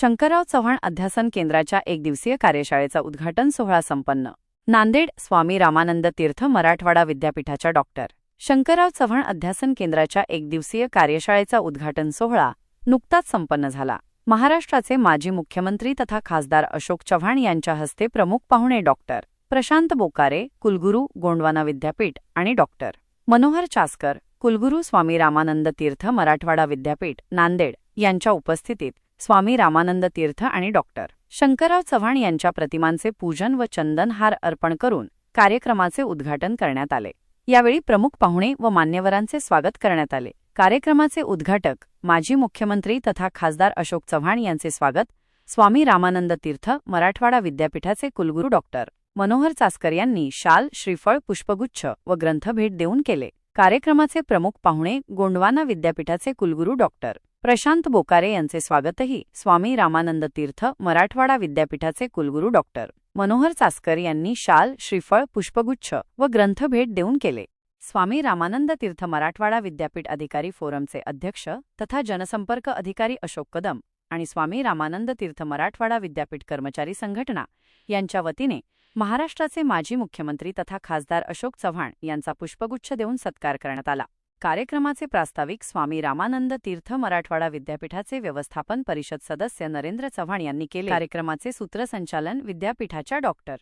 शंकरराव चव्हाण अध्यासन केंद्राच्या एक दिवसीय कार्यशाळेचा उद्घाटन सोहळा संपन्न. नांदेड स्वामी रामानंद तीर्थ मराठवाडा विद्यापीठाच्या डॉक्टर शंकरराव चव्हाण अध्यासन केंद्राच्या एक दिवसीय कार्यशाळेचा उद्घाटन सोहळा नुकताच संपन्न झाला. महाराष्ट्राचे माजी मुख्यमंत्री तथा खासदार अशोक चव्हाण यांच्या हस्ते प्रमुख पाहुणे डॉक्टर प्रशांत बोकारे कुलगुरू गोंडवाना विद्यापीठ आणि डॉक्टर मनोहर चासकर कुलगुरू स्वामी रामानंद तीर्थ मराठवाडा विद्यापीठ नांदेड यांच्या उपस्थितीत स्वामी रामानंद तीर्थ आणि डॉक्टर शंकरराव चव्हाण यांच्या प्रतिमांचे पूजन व चंदनहार अर्पण करून कार्यक्रमाचे उद्घाटन करण्यात आले. यावेळी प्रमुख पाहुणे व मान्यवरांचे स्वागत करण्यात आले. कार्यक्रमाचे उद्घाटक माजी मुख्यमंत्री तथा खासदार अशोक चव्हाण यांचे स्वागत स्वामी रामानंद तीर्थ मराठवाडा विद्यापीठाचे कुलगुरू डॉक्टर मनोहर चासकर यांनी शाल श्रीफळ पुष्पगुच्छ व ग्रंथ भेट देऊन केले. कार्यक्रमाचे प्रमुख पाहुणे गोंडवाना विद्यापीठाचे कुलगुरू डॉक्टर प्रशांत बोकारे यांचे स्वागतही स्वामी रामानंद तीर्थ मराठवाडा विद्यापीठाचे कुलगुरू डॉक्टर मनोहर चासकर यांनी शाल श्रीफळ पुष्पगुच्छ व ग्रंथभेट देऊन केले. स्वामी रामानंद तीर्थ मराठवाडा विद्यापीठ अधिकारी फोरमचे अध्यक्ष तथा जनसंपर्क अधिकारी अशोक कदम आणि स्वामी रामानंद तीर्थ मराठवाडा विद्यापीठ कर्मचारी संघटना यांच्या वतीने महाराष्ट्राचे माजी मुख्यमंत्री तथा खासदार अशोक चव्हाण यांचा पुष्पगुच्छ देऊन सत्कार करण्यात आला. कार्यक्रमाचे प्रास्ताविक स्वामी रामानंद तीर्थ मराठवाडा विद्यापीठाचे व्यवस्थापन परिषद सदस्य नरेंद्र चव्हाण यांनी केले. कार्यक्रमाचे सूत्रसंचालन विद्यापीठाच्या डॉक्टर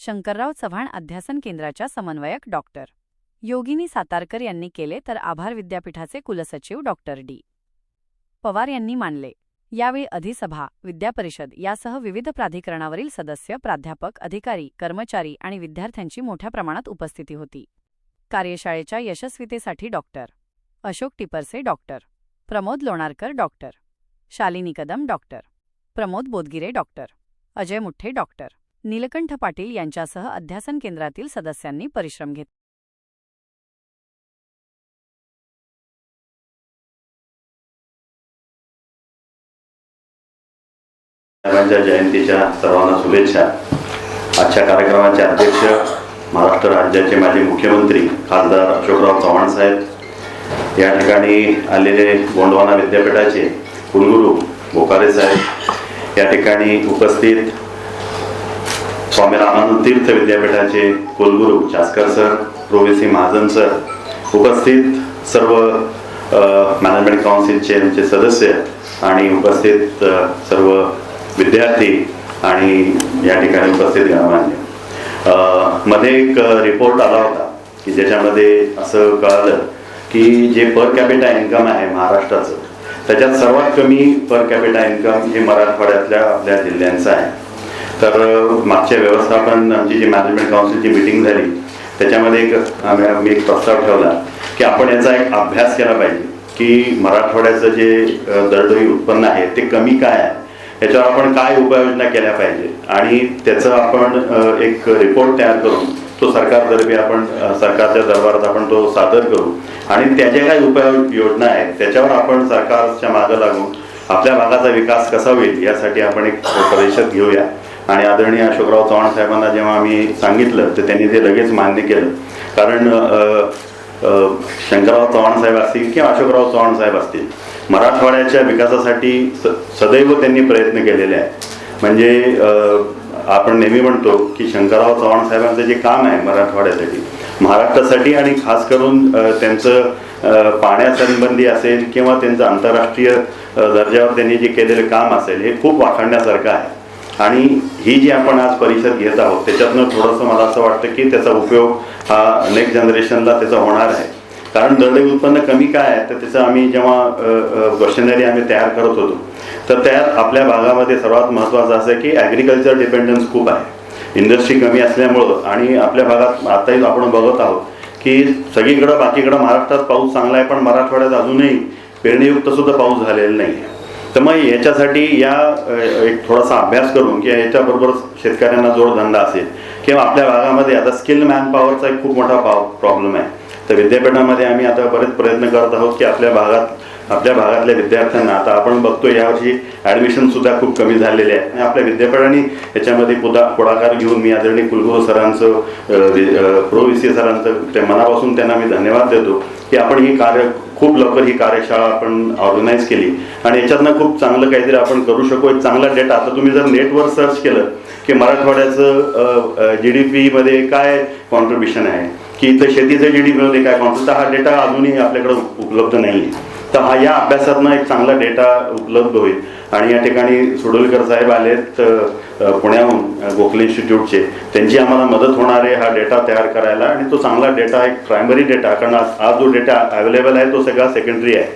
शंकरराव चव्हाण अध्यासन केंद्राच्या समन्वयक डॉक्टर योगिनी सातारकर यांनी केले तर आभार विद्यापीठाचे कुलसचिव डॉक्टर डी. पवार यांनी मानले. यावेळी अधिसभा विद्यापरिषद यासह विविध प्राधिकरणावरील सदस्य प्राध्यापक अधिकारी कर्मचारी आणि विद्यार्थ्यांची मोठ्या प्रमाणात उपस्थिती होती. कार्यशाळेच्या यशस्वीतेसाठी doctor. Ashok Tiparse doctor. Pramod Lonarkar doctor. Shalini Kadam doctor. Pramod Bodgire doctor. Ajay Muthe doctor. Nilkanth Patil यांच्यासह अध्यासन केंद्रातील सदस्यांनी परिश्रम घेतले जयंतीच्या सर्वांना शुभेच्छा. आजच्या कार्यक्रमाचे अध्यक्ष महाराष्ट्र राज्याचे माजी मुख्यमंत्री खासदार अशोकराव चव्हाण साहेब या ठिकाणी आलेले गोंडवाना विद्यापीठाचे कुलगुरू बोकारे साहेब या ठिकाणी उपस्थित स्वामी रामानंद तीर्थ विद्यापीठाचे कुलगुरू Chaskar sir pro VC Mahajan sir उपस्थित सर्व मॅनेजमेंट काउन्सिलचे आमचे सदस्य आणि उपस्थित सर्व विद्यार्थी आणि या ठिकाणी उपस्थित गणमान्य. मध्ये एक रिपोर्ट आला होता की ज्याच्यामध्ये असं कळालं की जे पर कॅपिटा इन्कम आहे महाराष्ट्राचं त्याच्यात सर्वात कमी पर कॅपिटा इन्कम हे मराठवाड्यातल्या आपल्या जिल्ह्यांचं आहे. तर मागच्या व्यवस्थापन आमची जी मॅनेजमेंट काउन्सिलची मिटिंग झाली त्याच्यामध्ये एक आम्ही आम्ही एक प्रस्ताव ठेवला की आपण याचा एक अभ्यास केला पाहिजे की मराठवाड्याचं जे दरडोई उत्पन्न आहे ते कमी काय आहे. याच्यावर आपण काय उपाययोजना केल्या पाहिजे? आणि त्याचं आपण एक रिपोर्ट तयार करून तो सरकारतर्फे आपण सरकारच्या दरबारात आपण तो सादर करू. आणि त्याच्या काही उपाययोजना आहेत त्याच्यावर आपण सरकारच्या मागं लागून आपल्या भागाचा विकास कसा होईल यासाठी आपण एक परिषद घेऊया. आणि आदरणीय अशोकराव चव्हाण साहेबांना जेव्हा आम्ही सांगितलं तर त्यांनी ते लगेच मान्य केलं. कारण शंकरराव चव्हाण साहेब असतील किंवा अशोकराव चव्हाण साहेब असतील मराठवाड्याच्या विकासासाठी स सदैव त्यांनी प्रयत्न केलेले आहेत. म्हणजे आपण नेहमी म्हणतो की शंकरराव चव्हाण साहेबांचं जे काम आहे मराठवाड्यासाठी महाराष्ट्रासाठी आणि खास करून त्यांचं पाण्यासंबंधी असेल किंवा त्यांचं आंतरराष्ट्रीय दर्जावर त्यांनी जे केलेलं काम असेल हे खूप वाखाणण्यासारखं आहे. आणि ही जी आपण आज परिषद घेत आहोत त्याच्यातनं थोडंसं मला असं वाटतं की त्याचा उपयोग हा नेक्स्ट जनरेशनला त्याचा होणार आहे. कारण दरडे उत्पन्न कमी काय आहे तर त्याचं आम्ही जेव्हा क्वेश्चनरी आम्ही तयार करत होतो तर त्यात आपल्या भागामध्ये सर्वात महत्त्वाचं असं आहे की ॲग्रिकल्चर डिपेंडन्स खूप आहे. इंडस्ट्री कमी असल्यामुळं आणि आपल्या भागात आताही आपण बघत आहोत की सगळीकडं बाकीकडं महाराष्ट्रात पाऊस चांगला आहे पण मराठवाड्यात अजूनही पेरणीयुक्तसुद्धा पाऊस झालेला नाही आहे. तर मग याच्यासाठी या एक थोडासा अभ्यास करून की याच्याबरोबर शेतकऱ्यांना जोडधंदा असेल किंवा आपल्या भागामध्ये आता स्किल मॅन पॉवरचा एक खूप मोठा प्रॉब्लेम आहे. तर विद्यापीठामध्ये आम्ही आता बरेच प्रयत्न करत आहोत की आपल्या भागात आपल्या भागातल्या विद्यार्थ्यांना आता आपण बघतो यावर्षी ऍडमिशन सुद्धा खूप कमी झालेले आहे. आणि आपल्या विद्यापीठाने याच्यामध्ये पुदा पुढाकार घेऊन मी आदरणीय कुलगुरू सरांचं अ, वि- प्रो व्ही सी सरांचं ते मनापासून त्यांना मी धन्यवाद देतो की आपण ही कार्य खूप लवकर ही कार्यशाळा आपण ऑर्गनाईज केली. आणि याच्यातनं खूप चांगलं काहीतरी आपण करू शकू. एक चांगला डेटा आता तुम्ही जर नेटवर सर्च केलं की मराठवाड्याचं जी डी पीमध्ये काय कॉन्ट्रीब्युशन आहे? की इथं शेतीचं जी डी पीमध्ये काय कॉन्ट्री तर हा डेटा अजूनही आपल्याकडे उपलब्ध नाही आहे तर हा या अभ्यासातनं एक चांगला डेटा उपलब्ध होईल. आणि या ठिकाणी सुडोलकर साहेब आलेत पुण्याहून गोखले इन्स्टिट्यूटचे त्यांची आम्हाला मदत होणार आहे हा डेटा तयार करायला. आणि तो चांगला डेटा एक प्रायमरी डेटा कारण हा जो डेटा अवेलेबल आहे तो सगळा सेकंडरी आहे.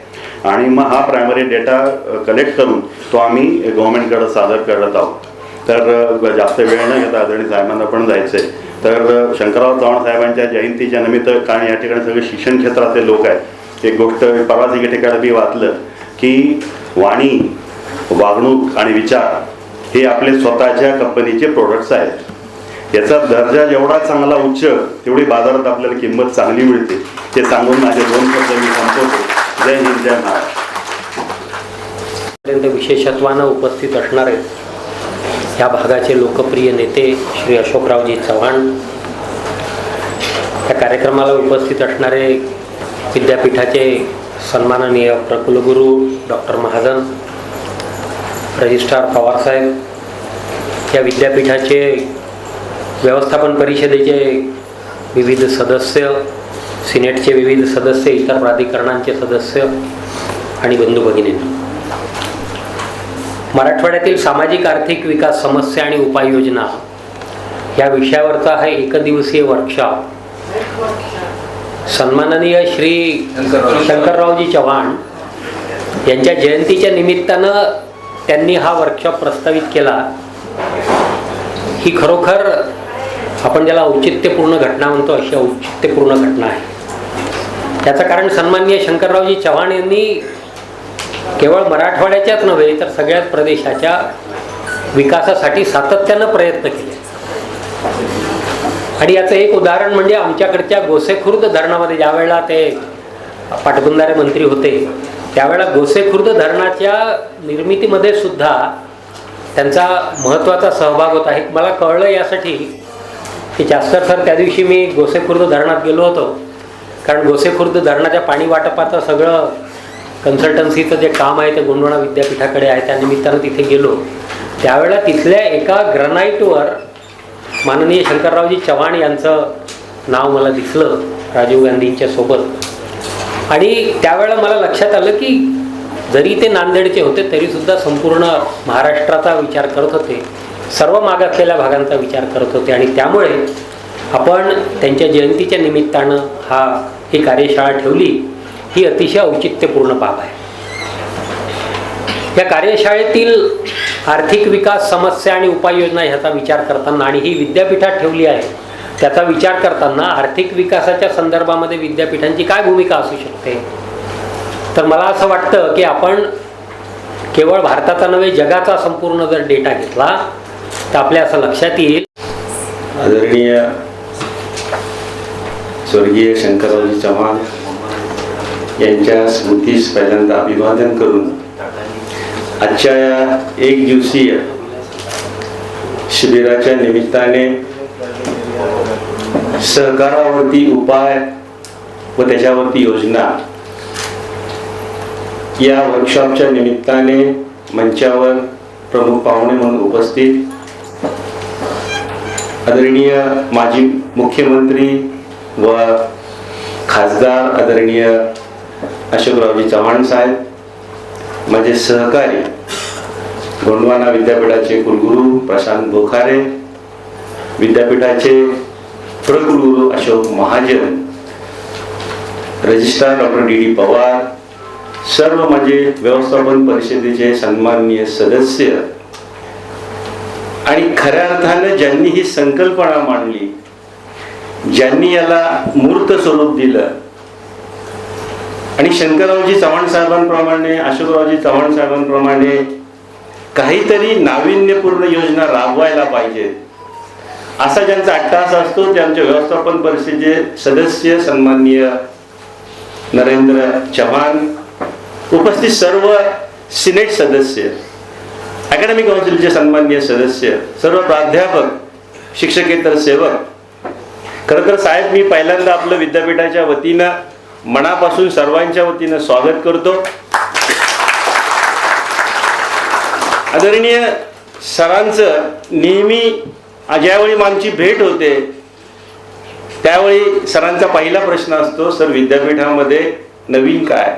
आणि मग हा प्रायमरी डेटा कलेक्ट करून तो आम्ही गव्हर्नमेंटकडे सादर करत आहोत. तर जास्त वेळ न घेता आदरणीय साहेबांना पण जायचं आहे तर शंकरराव चव्हाण साहेबांच्या जयंतीच्या निमित्त कारण या ठिकाणी सगळे शिक्षण क्षेत्रातले लोक आहेत. एक गोष्ट परवाच एके ठिकाणी मी वाचलं की वाणी वागणूक आणि विचार हे आपले स्वतःच्या कंपनीचे प्रोडक्ट्स आहेत. याचा दर्जा जेवढा चांगला उच्च तेवढी बाजारात आपल्याला किंमत चांगली मिळते. ते सांगून माझे दोन शब्द मी संपवतो. जय हिंद जय महाराष्ट्र. विशेषत्वानं उपस्थित असणारे या भागाचे लोकप्रिय नेते श्री अशोकरावजी चव्हाण. या कार्यक्रमाला उपस्थित असणारे विद्यापीठाचे सन्माननीय प्रकुलगुरू डॉक्टर महाजन रजिस्ट्रार पवारसाहेब या विद्यापीठाचे व्यवस्थापन परिषदेचे विविध सदस्य सिनेटचे विविध सदस्य इतर प्राधिकरणांचे सदस्य आणि बंधू भगिनी मराठवाड्यातील सामाजिक आर्थिक विकास समस्या आणि उपाययोजना या विषयावरचा हा एकदिवसीय वर्कशॉप सन्माननीय श्री शंकररावजी. चव्हाण यांच्या जयंतीच्या निमित्तानं त्यांनी हा वर्कशॉप प्रस्तावित केला. ही खरोखर आपण ज्याला औचित्यपूर्ण घटना म्हणतो अशी औचित्यपूर्ण घटना आहे. त्याचं कारण सन्माननीय शंकररावजी चव्हाण यांनी केवळ मराठवाड्याच्याच नव्हे तर सगळ्याच प्रदेशाच्या विकासासाठी सातत्यानं प्रयत्न केले. आणि याचं एक उदाहरण म्हणजे आमच्याकडच्या गोसेखुर्द धरणामध्ये ज्यावेळेला ते पाटबंधारे मंत्री होते त्यावेळेला गोसेखुर्द धरणाच्या निर्मितीमध्ये सुद्धा त्यांचा महत्त्वाचा सहभाग होता. हे मला कळलं यासाठी की जास्कर सर त्या दिवशी मी गोसेखुर्द धरणात गेलो होतो. कारण गोसेखुर्द धरणाच्या पाणी वाटपाचं सगळं कन्सल्टन्सीचं जे काम आहे ते गोंडवाना विद्यापीठाकडे आहे त्या निमित्तानं तिथे गेलो. त्यावेळेला तिथल्या एका ग्रनाईटवर माननीय शंकररावजी चव्हाण यांचं नाव मला दिसलं राजीव गांधींच्या सोबत. आणि त्यावेळेला मला लक्षात आलं की जरी ते नांदेडचे होते तरीसुद्धा संपूर्ण महाराष्ट्राचा विचार करत होते. सर्व मागासलेल्या भागांचा विचार करत होते. आणि त्यामुळे आपण त्यांच्या जयंतीच्या निमित्तानं हा ही कार्यशाळा ठेवली. ही अतिशय औचित्यपूर्ण बाब आहे. या कार्यशाळेतील आर्थिक विकास समस्या आणि उपाययोजना ह्याचा विचार करताना आणि ही विद्यापीठात ठेवली आहे त्याचा विचार करताना आर्थिक विकासाच्या संदर्भामध्ये विद्यापीठांची काय भूमिका असू शकते? तर मला असं वाटतं की आपण केवळ भारताचा नव्हे जगाचा संपूर्ण जर डेटा घेतला तर आपल्या असं लक्षात येईल. आदरणीय स्वर्गीय शंकररावजी चव्हाण यांच्या स्मृतीस पहिल्यांदा अभिवादन करून आजच्या या एक दिवसीय शिबिराच्या निमित्ताने सहकारावरती उपाय व त्याच्यावरती योजना या वर्कशॉपच्या निमित्ताने मंचावर प्रमुख पाहुणे म्हणून उपस्थित आदरणीय माजी मुख्यमंत्री व खासदार आदरणीय अशोकरावजी चव्हाण साहेब माझे सहकारी गोंडवाना विद्यापीठाचे कुलगुरू प्रशांत बोखारे विद्यापीठाचे प्रकुलगुरू Ashok Mahajan registrar doctor D D Pawar सर्व माझे व्यवस्थापन परिषदेचे सन्माननीय सदस्य. आणि खऱ्या अर्थानं ज्यांनी ही संकल्पना मांडली ज्यांनी याला मूर्त स्वरूप दिलं आणि शंकररावजी चव्हाण साहेबांप्रमाणे अशोकरावजी चव्हाण साहेबांप्रमाणे काहीतरी नाविन्यपूर्ण योजना राबवायला पाहिजे. असा ज्यांचा अट्टास असतो ते आमच्या व्यवस्थापन परिषदेचे सदस्य सन्माननीय नरेंद्र चव्हाण उपस्थित सर्व सिनेट सदस्य अकॅडमिक काउन्सिलचे सन्माननीय सदस्य सर्व प्राध्यापक शिक्षकेतर सेवक. खरं तर साहेब मी पहिल्यांदा आपलं विद्यापीठाच्या वतीनं मनापासून सर्वांच्या वतीनं स्वागत करतो. आदरणीय सरांचं नेहमी ज्यावेळी आमची भेट होते त्यावेळी सरांचा पहिला प्रश्न असतो सर विद्यापीठामध्ये नवीन काय?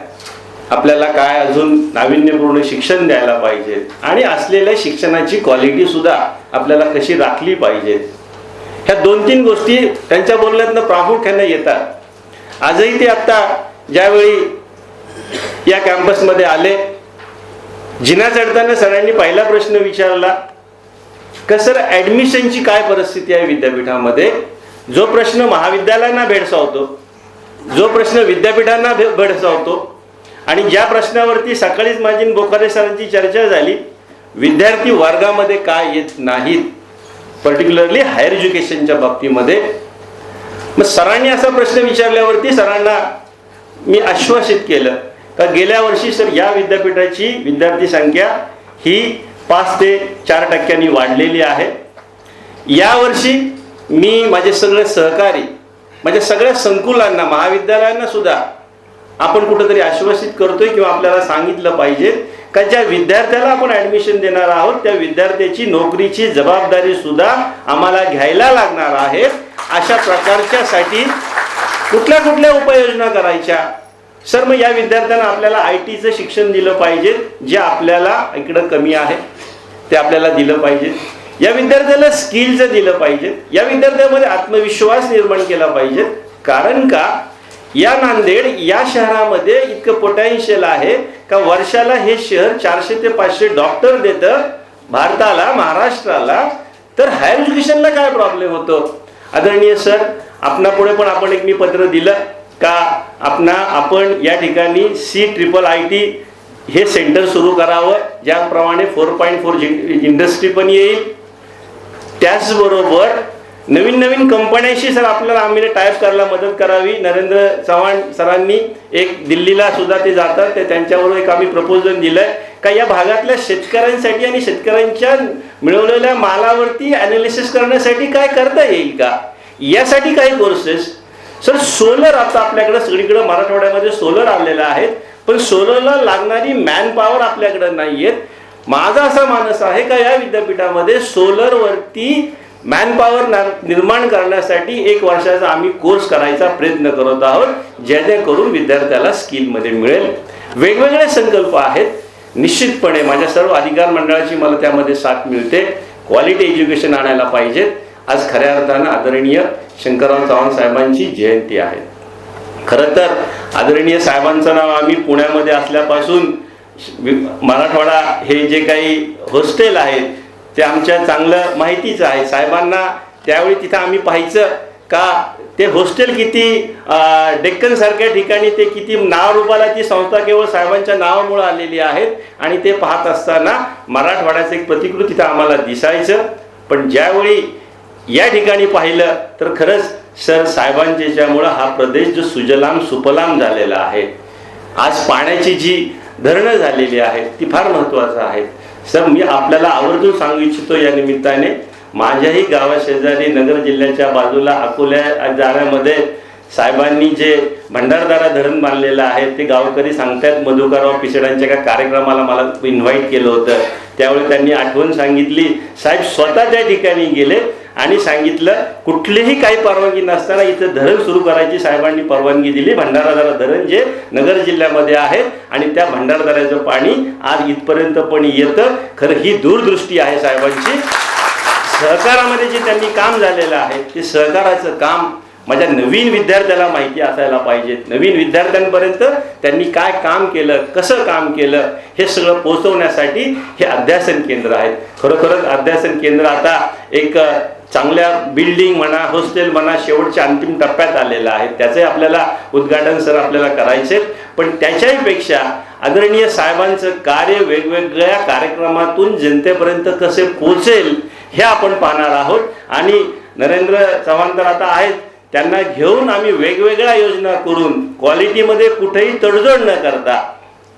आपल्याला काय अजून नाविन्यपूर्ण शिक्षण द्यायला पाहिजे? आणि असलेल्या शिक्षणाची क्वालिटी सुद्धा आपल्याला कशी राखली पाहिजे? ह्या दोन तीन गोष्टी त्यांच्या बोलण्यातनं प्रामुख्याने येतात. आजही ते आत्ता ज्यावेळी या कॅम्पसमध्ये आले जिना चढताना सरांनी पहिला प्रश्न विचारला का सर ॲडमिशनची काय परिस्थिती आहे विद्यापीठामध्ये? जो प्रश्न महाविद्यालयांना भेडसावतो जो प्रश्न विद्यापीठांना भे- भेडसावतो आणि ज्या प्रश्नावरती सकाळीच माझी बोकारे बोखारे सरांची चर्चा झाली विद्यार्थी वर्गामध्ये काय येत नाहीत? पर्टिक्युलरली हायर एज्युकेशनच्या बाबतीमध्ये मग सरांनी असा प्रश्न विचारल्यावरती सरांना मी आश्वासित केलं का गेल्या वर्षी सर या विद्यापीठाची विद्यार्थी संख्या ही पाच ते चार टक्क्यांनी वाढलेली आहे. यावर्षी मी माझे सगळे सहकारी माझ्या सगळ्या संकुलांना महाविद्यालयांना सुद्धा आपण कुठंतरी आश्वासित करतोय किंवा आपल्याला सांगितलं पाहिजे का ज्या विद्यार्थ्याला आपण ऍडमिशन देणार आहोत त्या विद्यार्थ्याची नोकरीची जबाबदारी सुद्धा आम्हाला घ्यायला लागणार आहे. अशा प्रकारच्यासाठी कुठल्या कुठल्या उपाययोजना करायच्या? सर मग या विद्यार्थ्यांना आपल्याला आय टीचं शिक्षण दिलं पाहिजे जे आपल्याला इकडं कमी आहे ते आपल्याला दिलं पाहिजे. या विद्यार्थ्याला स्किलचं दिलं पाहिजे. या विद्यार्थ्यामध्ये आत्मविश्वास निर्माण केला पाहिजे. कारण का? या नांदेड या शहरामध्ये इतकं पोटॅन्शियल आहे का वर्षाला हे शहर चारशे ते पाचशे डॉक्टर देतं भारताला महाराष्ट्राला? तर हायर एज्युकेशनला काय प्रॉब्लेम होतो? आदरणीय सर आपणापुढे पण आपण एक मी पत्र दिलं का आपणा आपण या ठिकाणी सी ट्रिपल आय टी हे सेंटर सुरू करावं ज्याप्रमाणे फोर पॉईंट फोर इंडस्ट्री पण येईल. त्याचबरोबर नवीन नवीन कंपन्यांशी सर आपल्याला आम्ही टाईप करायला मदत करावी. नरेंद्र चव्हाण सरांनी एक दिल्लीला सुद्धा ते जातात. ते त्यांच्याबरोबर एक आम्ही प्रपोजल दिलंय. का या भागातल्या शेतकऱ्यांसाठी आणि शेतकऱ्यांच्या मिळवलेल्या मालावरती अनालिसिस करण्यासाठी काय करता येईल का? यासाठी काही कोर्सेस सर सोलर आता आपल्याकडे सगळीकडे मराठवाड्यामध्ये सोलर आलेलं आहेत पण सोलरला लागणारी मॅन पॉवर आपल्याकडे नाही आहेत माझा असा मानस आहे का या विद्यापीठामध्ये सोलरवरती मॅन पॉवर निर्माण करण्यासाठी एक वर्षाचा आम्ही कोर्स करायचा प्रयत्न करत आहोत जेणेकरून विद्यार्थ्याला स्किलमध्ये मिळेल. वेगवेगळे संकल्प आहेत. निश्चितपणे माझ्या सर्व अधिकार मंडळाची मला त्यामध्ये साथ मिळते. क्वालिटी एज्युकेशन आणायला पाहिजेत. आज खऱ्या अर्थानं आदरणीय शंकरराव चव्हाण साहेबांची जयंती आहे. खरं तर आदरणीय साहेबांचं नाव आम्ही पुण्यामध्ये असल्यापासून मराठवाडा हे जे काही हॉस्टेल आहेत ते आमच्या चांगलं माहितीच आहे. साहेबांना त्यावेळी तिथं आम्ही पाहायचं का ते हॉस्टेल किती डेक्कनसारख्या ठिकाणी ते किती नावरूपाला ती संस्था केवळ साहेबांच्या नावामुळे आलेली आहेत आणि ते पाहत असताना मराठवाड्याचं एक प्रतिकृत तिथं आम्हाला दिसायचं. पण ज्यावेळी या ठिकाणी पाहिलं तर खरंच सर साहेबांच्या हा प्रदेश जो सुजलाम सुफलाम झालेला आहे. आज पाण्याची जी धरणं झालेली आहेत ती फार महत्त्वाचं आहे सर मी आपल्याला आवर्जून सांगू इच्छितो या निमित्ताने माझ्याही गावाशेजारी नगर जिल्ह्याच्या बाजूला अकोल्या जाण्यामध्ये साहेबांनी जे भंडारदारा धरण बांधलेलं आहे ते गावकरी सांगतायत मधुकरराव पिसडांच्या एका कार्यक्रमाला मला इन्व्हाइट केलं होतं. त्यावेळी त्यांनी आठवण सांगितली साहेब स्वतः त्या ठिकाणी गेले आणि सांगितलं कुठलीही काही परवानगी नसताना इथं धरण सुरू करायची साहेबांनी परवानगी दिली. भंडारादारा धरण जे नगर जिल्ह्यामध्ये आहे आणि त्या भंडारदाराचं पाणी आज इथपर्यंत पण येतं. खरं ही दूरदृष्टी आहे साहेबांची. सहकारामध्ये जे त्यांनी काम झालेलं आहे ते सहकाराचं काम माझ्या नवीन विद्यार्थ्याला माहिती असायला पाहिजे. नवीन विद्यार्थ्यांपर्यंत त्यांनी काय काम केलं कसं काम केलं हे सगळं पोहोचवण्यासाठी हे अध्यासन केंद्र आहेत. खरोखरच अध्यासन केंद्र आता एक चांगल्या बिल्डिंग म्हणा हॉस्टेल म्हणा शेवटच्या अंतिम टप्प्यात आलेला आहे. त्याचे आपल्याला उद्घाटन सर आपल्याला करायचे पण त्याच्याही पेक्षा आदरणीय साहेबांचं कार्य वेगवेगळ्या कार्यक्रमातून जनतेपर्यंत कसे पोचेल हे आपण पाहणार आहोत. आणि नरेंद्र चव्हाण तर आता आहेत. त्यांना घेऊन आम्ही वेगवेगळ्या योजना करून क्वालिटीमध्ये कुठेही तडजोड न करता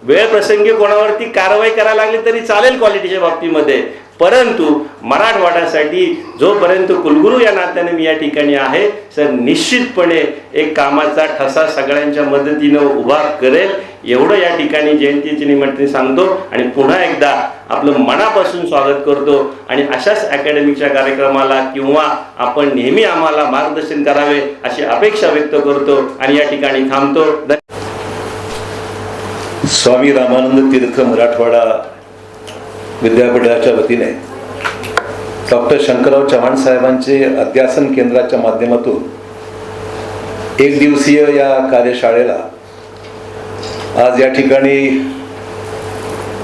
वेळ प्रसंगी कोणावरती कारवाई करायला लागली तरी चालेल क्वालिटीच्या बाबतीमध्ये. परंतु मराठवाड्यासाठी जोपर्यंत कुलगुरू या नात्याने मी या ठिकाणी आहे सर निश्चितपणे एक कामाचा ठसा सगळ्यांच्या मदतीनं उभा करेल. एवढं या ठिकाणी जयंतीच्या निमित्ताने सांगतो आणि पुन्हा एकदा आपलं मनापासून स्वागत करतो. आणि अशाच अकॅडमीच्या कार्यक्रमाला किंवा आपण नेहमी आम्हाला मार्गदर्शन करावे अशी अपेक्षा व्यक्त करतो आणि या ठिकाणी थांबतो. धन्यवाद. स्वामी रामानंद तीर्थ मराठवाडा विद्यापीठाच्या वतीने डॉक्टर शंकरराव चव्हाण साहेबांचे अध्यासन केंद्राच्या माध्यमातून एक दिवसीय या कार्यशाळेला आज या ठिकाणी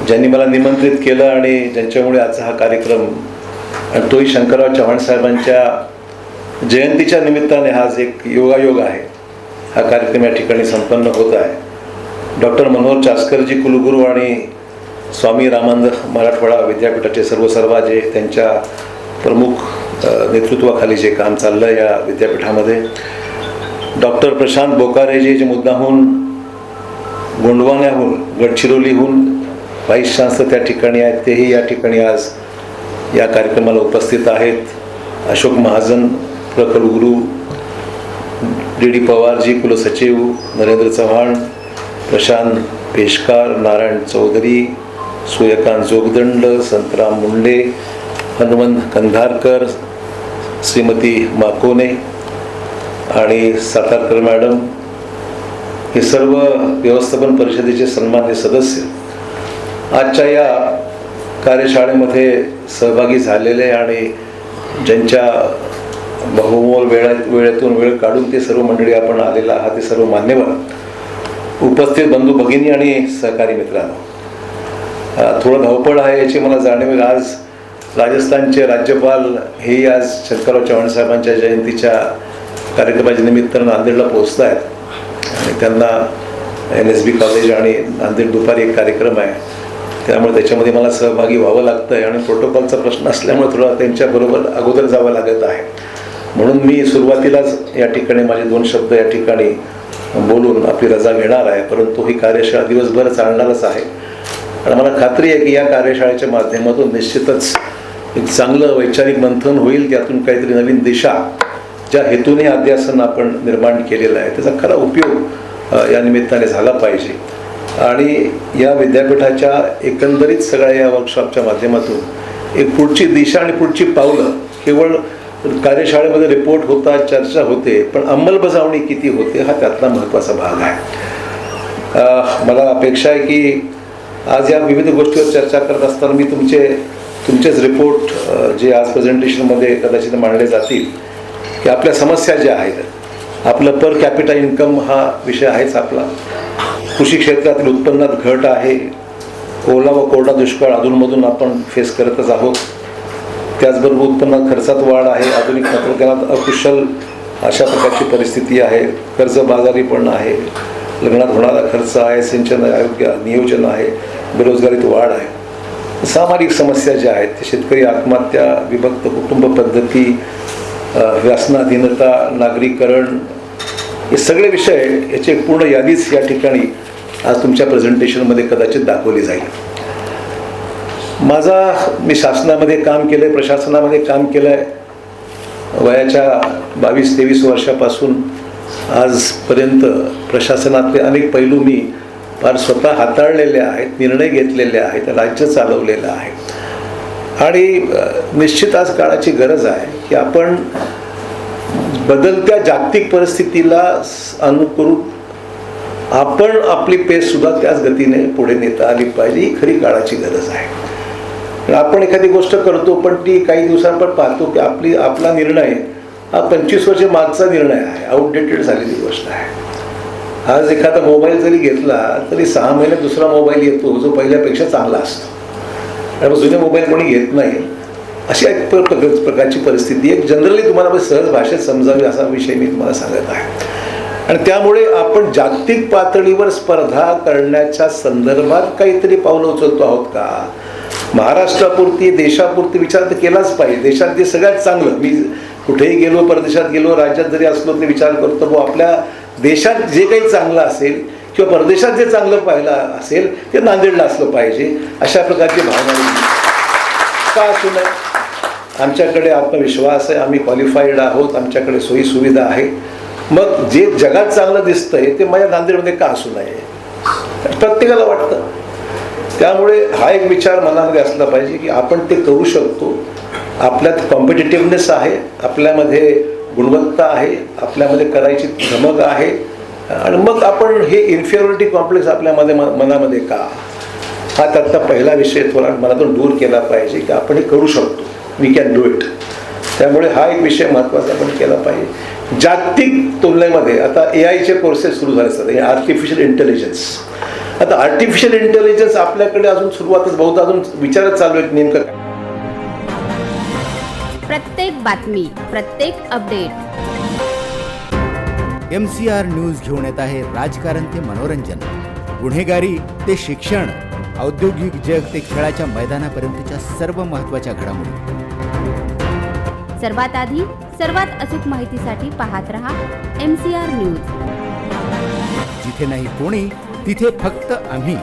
ज्यांनी मला निमंत्रित केलं आणि ज्यांच्यामुळे आजचा हा कार्यक्रम आणि तोही शंकरराव चव्हाण साहेबांच्या जयंतीच्या निमित्ताने हा आज एक योगायोग आहे. हा कार्यक्रम या ठिकाणी संपन्न होत आहे. डॉक्टर मनोहर चास्करजी कुलगुरू आणि स्वामी रामानंद मराठवाडा विद्यापीठाचे सर्व सर्वा जे त्यांच्या प्रमुख नेतृत्वाखाली जे काम चाललं आहे या विद्यापीठामध्ये. डॉक्टर प्रशांत बोकारेजी जे मुद्दाहून गोंडवान्याहून गडचिरोलीहून व्हाईस चान्सलर त्या ठिकाणी आहेत तेही या ठिकाणी आज या कार्यक्रमाला उपस्थित आहेत. अशोक महाजन प्रकुलगुरू डी डी पवारजी कुलसचिव नरेंद्र चव्हाण प्रशांत पेशकार नारायण चौधरी सूर्यकांत जोगदंड संतराम मुंडे हनुमंत कंधारकर श्रीमती माकोने आणि सातारकर मॅडम हे सर्व व्यवस्थापन परिषदेचे सन्मान्य सदस्य आजच्या या कार्यशाळेमध्ये सहभागी झालेले आणि ज्यांच्या बहुमोल वेळात वेळेतून वेळ काढून ते सर्व मंडळी आपण आलेला आहात ते सर्व मान्यवर. उपस्थित बंधू भगिनी आणि सहकारी मित्रांनो. थोडं धावपळ आहे याची मला जाणीव आहे. आज राजस्थानचे राज्यपाल हे आज शंकरराव चव्हाण साहेबांच्या जयंतीच्या कार्यक्रमाच्या निमित्तानं नांदेडला पोहोचत आहेत आणि त्यांना एन एस बी कॉलेज आणि नांदेड दुपारी एक कार्यक्रम आहे. त्यामुळे त्याच्यामध्ये मला सहभागी व्हावं लागतं आहे आणि प्रोटोकॉलचा प्रश्न असल्यामुळे थोडा त्यांच्याबरोबर अगोदर जावं लागत आहे. म्हणून मी सुरुवातीलाच या ठिकाणी माझे दोन शब्द या ठिकाणी बोलून आपली रजा घेणार आहे परंतु ही कार्यशाळा दिवसभर चालणारच आहे. आणि मला खात्री आहे की या कार्यशाळेच्या माध्यमातून निश्चितच एक चांगलं वैचारिक मंथन होईल त्यातून काहीतरी नवीन दिशा ज्या हेतूने अध्यासन आपण निर्माण केलेलं आहे त्याचा खरा उपयोग या निमित्ताने झाला पाहिजे. आणि या विद्यापीठाच्या एकंदरीत सगळ्या या वर्कशॉपच्या माध्यमातून एक पुढची दिशा आणि पुढची पावलं केवळ कार्यशाळेमध्ये रिपोर्ट होता चर्चा होते पण अंमलबजावणी किती होते हा त्यातला महत्त्वाचा भाग आहे. मला अपेक्षा आहे की आज या विविध गोष्टीवर चर्चा करत असताना मी तुमचे तुमचेच रिपोर्ट जे आज प्रेझेंटेशनमध्ये कदाचित मांडले जातील की आपल्या समस्या ज्या आहेत आपलं पर कॅपिटल इन्कम हा विषय आहेच आपला. कृषी क्षेत्रातील उत्पन्नात घट आहे. ओला व कोरडा दुष्काळ अधूनमधून आपण फेस करतच आहोत. त्याचबरोबर उत्पन्न खर्चात वाढ आहे आधुनिक तंत्रज्ञानात अकुशल अशा प्रकारची परिस्थिती आहे कर्जबाजारीपण आहे लग्नात होणारा खर्च आहे सिंचन आरोग्य नियोजन आहे बेरोजगारीत वाढ आहे. सामाजिक समस्या ज्या आहेत ते शेतकरी आत्महत्या विभक्त कुटुंब पद्धती व्यसनाधीनता नागरीकरण हे सगळे विषय याची पूर्ण यादीच या ठिकाणी आज तुमच्या प्रेझेंटेशनमध्ये कदाचित दाखवली जाईल. माझा मी शासनामध्ये काम केलं आहे प्रशासनामध्ये काम केलं आहे वयाच्या बावीस तेवीस वर्षापासून आजपर्यंत प्रशासनातले अनेक पैलू मी फार स्वतः हाताळलेले आहेत निर्णय घेतलेले आहेत राज्य चालवलेलं आहे. आणि निश्चित आज काळाची गरज आहे की आपण बदलत्या जागतिक परिस्थितीला अनुकूल आपण आपली पेससुद्धा त्याच गतीने पुढे नेता आली पाहिजे ही खरी काळाची गरज आहे. आपण एखादी गोष्ट करतो पण ती काही दिवसांपण पाहतो की आपली आपला निर्णय हा पंचवीस वर्ष मागचा निर्णय आहे. आउटडेटेड झालेली गोष्ट आहे. आज एखादा मोबाईल जरी घेतला तरी सहा महिन्यात दुसरा मोबाईल येतो जो पहिल्यापेक्षा चांगला असतो. त्यामुळे जुने मोबाईल कोणी घेत नाही. अशी एक प्रकारची परिस्थिती एक जनरली तुम्हाला सहज भाषेत समजावी असा विषय मी तुम्हाला सांगत आहे. आणि त्यामुळे आपण जागतिक पातळीवर स्पर्धा करण्याच्या संदर्भात काहीतरी पावलं उचलतो आहोत का? महाराष्ट्रापुरती देशापुरती विचार तर केलाच पाहिजे. देशात ते सगळ्यात चांगलं मी कुठेही गेलो परदेशात गेलो राज्यात जरी असलो तरी विचार करतो बुवा आपल्या देशात जे काही चांगलं असेल किंवा परदेशात जे चांगलं पाहिलं असेल ते नांदेडला असलं पाहिजे. अशा प्रकारची भावना का असू नये आमच्याकडे आत्मविश्वास आहे आम्ही क्वालिफाईड आहोत आमच्याकडे सोयीसुविधा आहे. मग जे जगात चांगलं दिसतंय ते माझ्या नांदेडमध्ये का असू नये प्रत्येकाला वाटतं. त्यामुळे हा एक विचार मनामध्ये असला पाहिजे की आपण ते करू शकतो. आपल्यात कॉम्पिटेटिव्हनेस आहे आपल्यामध्ये गुणवत्ता आहे आपल्यामध्ये करायची धमक आहे. आणि मग आपण हे इन्फिरिटी कॉम्प्लेक्स आपल्यामध्ये म- मनामध्ये का? हा त्यातला पहिला विषय थोडा मनातून दूर केला पाहिजे की आपण हे करू शकतो. वी कॅन डू इट त्यामुळे हा एक विषय महत्त्वाचा आपण केला पाहिजे. जागतिक तुलनेमध्ये आता ए आयचे कोर्सेस सुरू झाले असतात आर्टिफिशियल इंटेलिजन्स आता आर्टिफिशियल इंटेलिजन्स आपल्याकडे अजून सुरुवातच बहुधा अजून विचारच चालू आहे की नेमकं काय. प्रत्येक बातमी प्रत्येक update M C R news घेऊन येत आहे राजकारण ते मनोरंजन. गुन्हेगारी ते शिक्षण औद्योगिक जग ते खेळाच्या मैदानापर्यंतच्या सर्व महत्त्वाच्या घडामोडी. सर्वात आधी सर्वात अचूक माहितीसाठी पाहत रहा एम सी आर न्यूज जिथे नाही कोणी तिथे फक्त आम्ही.